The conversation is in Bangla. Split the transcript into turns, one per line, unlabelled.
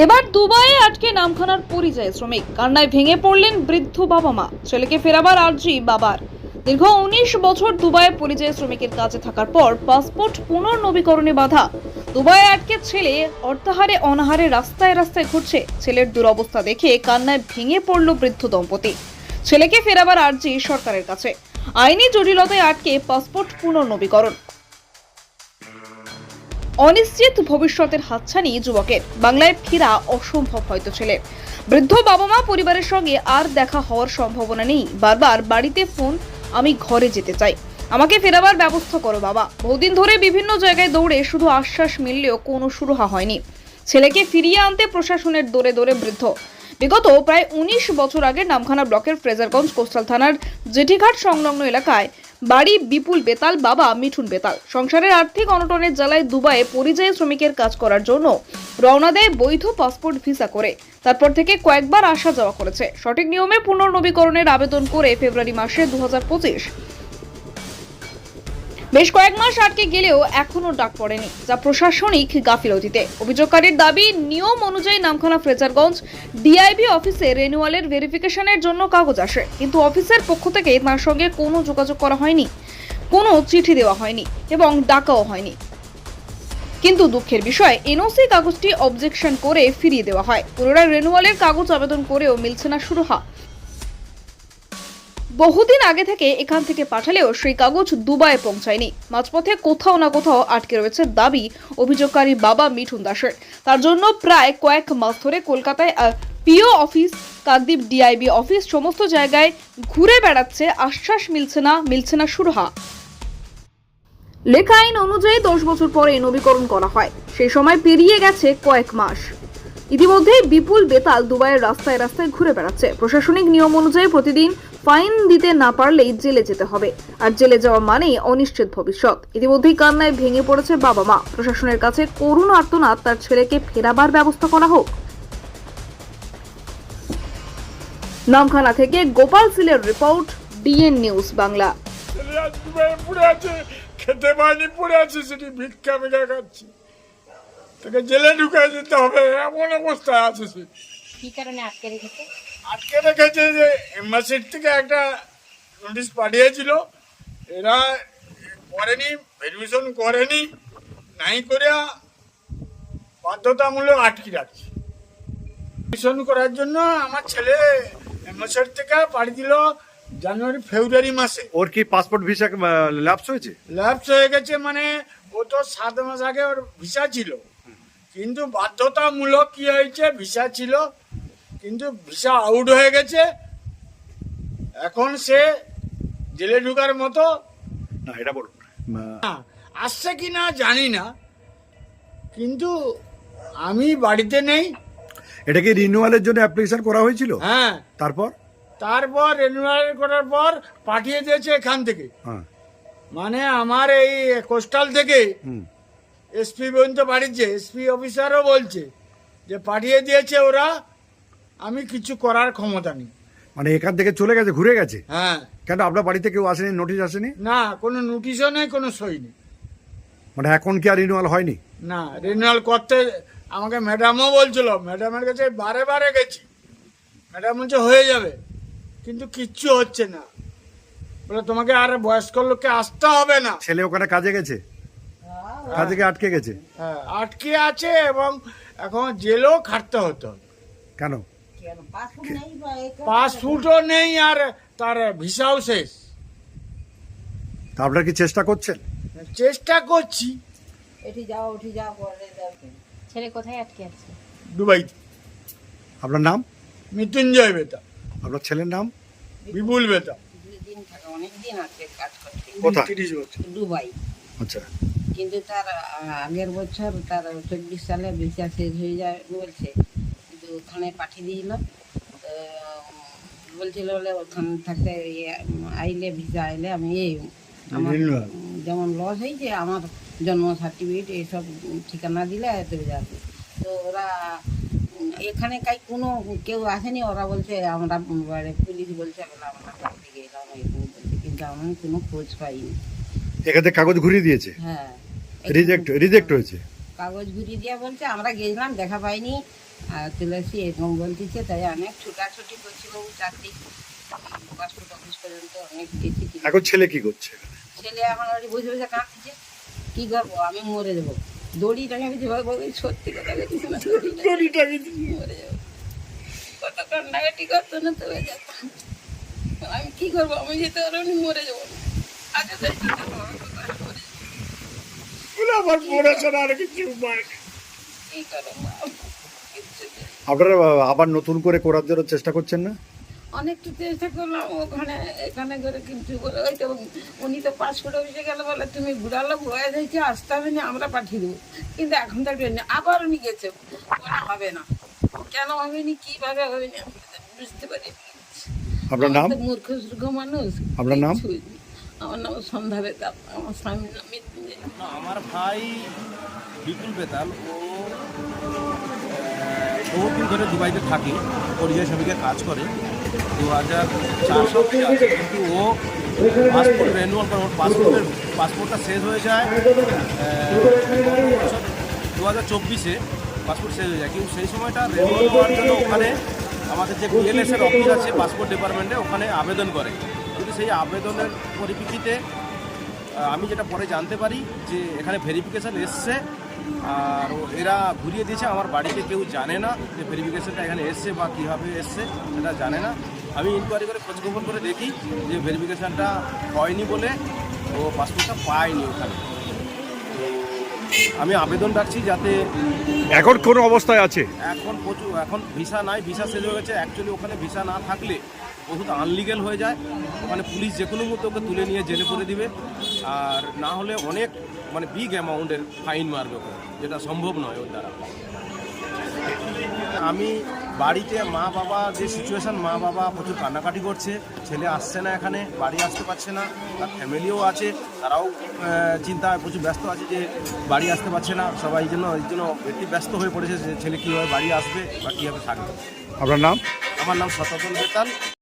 এবার দুবাইয়ে আটকে নামখানার পরিযায়ী শ্রমিক। কান্নায় ভেঙে পড়লেন বৃদ্ধ বাবা মা ছেলেকে ফেরাবার আর্জি বাবার। দীর্ঘ উনিশ বছর দুবাইয়ে পরিযায়ী শ্রমিকের কাজে থাকার পর পাসপোর্ট পুনর্নবীকরণে বাধা। দুবাইয়ে আটকে ছেলে অর্থাহারে অনাহারে রাস্তায় রাস্তায় ঘুরছে। ছেলের দুরবস্থা দেখে কান্নায় ভেঙে পড়ল বৃদ্ধ দম্পতি। ছেলেকে ফেরাবার আর্জি সরকারের কাছে। আইনি জটিলতায় আটকে পাসপোর্ট পুনর্নবীকরণ। অনিশ্চিত ভবিষ্যতের হাতছানি যুবকের। বাংলায় ফেরা অসম্ভব হয়তো ছেলে। বৃদ্ধ বাবা মা পরিবারের সঙ্গে আর দেখা হওয়ার সম্ভাবনা নেই। বারবার বাড়িতে ফোন, আমি ঘরে যেতে চাই। আমাকে ফেরাবার ব্যবস্থা করো বাবা। বহুদিন ধরে বিভিন্ন জায়গায় দৌড়ে শুধু আশ্বাস মিললেও কোনো সুরাহা হয়নি। ছেলেকে ফিরিয়ে আনতে প্রশাসনের দৌড়ে দৌড়ে বৃদ্ধ। বিগত প্রায় উনিশ বছর আগে নামখানা ব্লকের ফ্রেজারগঞ্জ কোস্টাল থানার জেঠিঘাট সংলগ্ন এলাকায় বাড়ি বিপুল বেতাল, বাবা মিঠুন বেতাল। সংসারের আর্থিক অনটনের জ্বালায় দুবাইয়ে পরিযায়ী শ্রমিকের কাজ করার জন্য রওনা দেয় বৈধ পাসপোর্ট ভিসা করে। তারপর থেকে কয়েকবার আসা যাওয়া করেছে। সঠিক নিয়মে পুনর্নবীকরণের আবেদন করে ফেব্রুয়ারি মাসে দু হাজার পঁচিশ। বেশ কয়েক মাস আটকে গেলেও এখনও ডাক পড়েনি, যা প্রশাসনিক গাফিলতিতে। অভিযোগকারীর দাবি, নিয়ম অনুযায়ী নামখানা ফ্রেজারগঞ্জ ডিআইবি অফিসে রেনুয়ালের ভেরিফিকেশনের জন্য কাগজ আসে, কিন্তু অফিসের পক্ষ থেকে তার সঙ্গে কোনো যোগাযোগ করা হয়নি, কোনো চিঠি দেওয়া হয়নি এবং ডাকাও হয়নি। কিন্তু দুঃখের বিষয়, এনওসি কাগজটি অবজেকশন করে ফিরিয়ে দেওয়া হয়। পুনরায় রেনুয়ালের কাগজ আবেদন করেও মিলছে না সুরহা। বহুদিন আগে থেকে এখান থেকে পাঠালেও সেই কাগজ দুবাইয়ে পৌঁছায়নি। মাঝপথে কোথাও না কোথাও আটকে রয়েছে দাবি, অভিযোগকারী বাবা মিঠুন দাসের। তার জন্য প্রায় কয়েক মাস ধরে কলকাতায় PO office, Kakdwip DIB office সমস্ত জায়গায় ঘুরে বেড়াচ্ছে, আশ্বাস মিলছে না মিলছে না সুরহা। লেখা আইন অনুযায়ী দশ বছর পরে নবীকরণ করা হয়। সেই সময় পেরিয়ে গেছে কয়েক মাস। ইতিমধ্যেই বিপুল বেতাল দুবাইয়ের রাস্তায় রাস্তায় ঘুরে বেড়াচ্ছে। প্রশাসনিক নিয়ম অনুযায়ী প্রতিদিন ফাইন দিতে না পারলেই জেলে যেতে হবে। আর জেলে যাওয়া মানেই অনিশ্চিত ভবিষ্যৎ। ইতিমধ্যেই কান্নায় ভেঙে পড়েছে বাবা মা। প্রশাসনের কাছে করুণ আর্তনাদ তার ছেলেকে ফেরাবার ব্যবস্থা করা হোক। নামখানা থেকে গোপাল সিলের রিপোর্ট, ডিএন নিউজ বাংলা।
খেতে পায়নি, পড়ে আছে, সেটি ভিক্ষা ভিক্ষা খাচ্ছি তাকে জেলে ঢুকাই দিতে হবে এমন অবস্থায় আছে সে
কি কারণে আটকে রেখেছে?
আটকে রেখেছে যে এম্বাসির থেকে একটা নোটিশ পাঠিয়েছিল এরা করেনি ভেরিফিকেশন করেনি নাই করে বাধ্যতামূলক আটকে রাখছে। ভেরিফিকেশন করার জন্য আমার ছেলে এম্বাসির থেকে পাঠিয়ে দিল জানুয়ারি ফেব্রুয়ারি মাসে।
ওর কি পাসপোর্ট ভিসা ল্যাপস হয়েছে?
ল্যাপস হয়ে গেছে মানে ও তো সাত মাস আগে ওর ভিসা ছিল। কিন্তু বাধ্যতামূলক কি হয়েছে? ভিসা ছিল। কিন্তু ভিসা আউট হয়ে গেছে। এখন সে জেলে ঢুকার মতো।
না এটা বলুন।
না, আসছে কি না জানি না। কিন্তু আমি বাড়িতে নেই।
এটা কি রিনিউয়ালের জন্য অ্যাপ্লিকেশন করা হয়েছিল?
হ্যাঁ।
তারপর?
তারপর রেনুয়াল করার পর পাঠিয়ে দিয়েছে এখান থেকে।
হ্যাঁ।
মানে আমার এই কোস্টাল থেকে
হুম।
এসপি পর্যন্ত পাঠিয়েছে এসপি অফিসারও বলছে যে পাঠিয়ে দিয়েছে ওরা আমি কিছু করার ক্ষমতা নেই।
মানে এখান থেকে চলে গেছে ঘুরে গেছে?
হ্যাঁ।
কেন আপনার বাড়িতে কেউ আসেনি নোটিশ আসেনি?
না কোনো নোটিশও নেই কোনো সই নেই।
মানে এখন কি আর রিনিউয়াল হয়নি?
না রিনিউয়াল করতে আমাকে ম্যাডামও বলছিল ম্যাডামের কাছে বারে বারে গেছি। ম্যাডাম বলছে হয়ে যাবে কিন্তু কিচ্ছু হচ্ছে না। বলে তোমাকে আর বয়স্ক লোককে আসতে হবে না।
ছেলে ওখানে কাজে গেছে? কাজে গিয়ে আটকে গেছে?
হ্যাঁ আটকে আছে এবং এখন জেলেও খাটতে হতো।
কেন?
পাসপোর্টও নেই আর তার ভিসাও শেষ।
তা আপনারা কি চেষ্টা করছেন?
চেষ্টা করছি।
এটি যাও উঠি যাও করে দাও ছেলে কোথায় আটকে আছে?
দুবাইতে
আপনার নাম?
মৃত্যুঞ্জয় বেতা।
আপনার ছেলের নাম?
বিপুল বেতা।
দিন অনেক দিন আছে কাজ করতে
কোথায়?
দুবাই।
আচ্ছা।
কিন্তু তার আগের বছর তার চব্বিশ সালে ভিসা শেষ হয়ে যায় বলছে। কিন্তু ওখানে পাঠিয়ে দিয়েছিল বলছিল বলে ওখানে থাকতে ইয়ে, আইলে ভিসা আইলে আমি এই আমার যেমন লস হয়েছে আমার জন্ম সার্টিফিকেট এইসব ঠিকানা দিলে চলে যাবে তো ওরা এখানে কাই কোনো কেউ আসেনি। ওরা বলছে আমরা পুলিশ বলছে বলে আমরা এরকম বলছে। কিন্তু আমি কোনো খোঁজ পাইনি।
এখান কাগজ ঘুরিয়ে দিয়েছে।
হ্যাঁ
রিজেক্ট রিজেক্ট হয়েছে।
কাগজ ঘুরিয়ে দিয়া বলছে আমরা গেছিলাম দেখা পাইনি। আর চলে এরকম বলতেছে তাই অনেক ছুটাছুটি করছি বাবু চাকরি। পর্যন্ত অনেক গেছি
এখন ছেলে কি করছে
ছেলে বসে কাঁদছে। কি করব আমি মরে যাব। দড়ি টাঙে দিয়েছি বাবু সত্যি কথা বলছিস দড়ি টাঙে মরে যাব। কত কান্নাকাটি করতো না তবে যেতাম আমি কি করব আমি যেতে পারব না, মরে যাব আগে তো কি করব, আমি তো তাই মরে যাব।
বলে আমার পড়াশোনা আর কিছু।
আপনারা আবার নতুন করে করার জন্য চেষ্টা করছেন না?
অনেকটা চেষ্টা করলাম ওখানে এখানে করে কিন্তু ওই তো উনি তো পাসপোর্ট অফিসে গেলে বলে তুমি বুড়ালো বয়স হয়েছে আসতে হবে না আমরা পাঠিয়ে দেবো। কিন্তু এখন তো ট্রেনে আবার উনি গেছে। ওরা হবে না। কেন হবে নি কীভাবে হবে না তো বুঝতে পারি
আপনার নাম?
তো মূর্খ মানুষ
আপনার নাম?
আমার নাম সন্ধ্যা বেতাল আমার স্বামীর নাম
আমার ভাই বিপুল বেতাল ও আহ, বহু দিন ধরে দুবাইতে থাকে পরিযায়ী শ্রমিকের কাজ করে। দু হাজার চার সাল আছে কিন্তু ও পাসপোর্ট রেনুয়াল করে ওর পাসপোর্টের পাসপোর্টটা শেষ হয়ে যায় দু হাজার চব্বিশে পাসপোর্ট শেষ হয়ে যায়। কিন্তু সেই সময়টা রেনুয়াল হওয়ার জন্য ওখানে আমাদের যে বিএলএস এর অফিস আছে পাসপোর্ট ডিপার্টমেন্টে ওখানে আবেদন করে। কিন্তু সেই আবেদনের পরিপ্রেক্ষিতে আমি যেটা পরে জানতে পারি যে এখানে ভেরিফিকেশান এসছে আর ও- এরা ঘুরিয়ে দিয়েছে আমার বাড়িতে কেউ জানে না যে ভেরিফিকেশানটা এখানে এসছে বা কীভাবে এসছে সেটা জানে না। আমি ইনকোয়ারি করে খোঁজখবর করে দেখি যে ভেরিফিকেশানটা হয়নি বলে ও পাসপোর্টটা পায়নি ওখানে। আমি আবেদন রাখছি যাতে
এখন কোন অবস্থায় আছে?
এখন প্রচুর এখন ভিসা নাই ভিসা শেষ হয়ে গেছে। অ্যাকচুয়ালি ওখানে ভিসা না থাকলে বহুত আনলিগেল হয়ে যায়। মানে পুলিশ যে কোনো মুহূর্তে ওকে তুলে নিয়ে জেলে করে দিবে। আর না হলে অনেক মানে বিগ অ্যামাউন্টের ফাইন মারবে ওকে যেটা সম্ভব নয় ওর দ্বারা। আমি বাড়িতে মা বাবা যে সিচুয়েশন মা বাবা প্রচুর কান্নাকাটি করছে। ছেলে আসছে না এখানে বাড়ি আসতে পারছে না তার ফ্যামিলিও আছে তারাও চিন্তা প্রচুর ব্যস্ত আছে যে বাড়ি আসতে পারছে না। সবাই জন্য এই জন্য একটি ব্যস্ত হয়ে পড়েছে যে ছেলে কীভাবে বাড়ি আসবে বা কীভাবে থাকবে।
আপনার নাম?
আমার নাম শতপন বেতাল।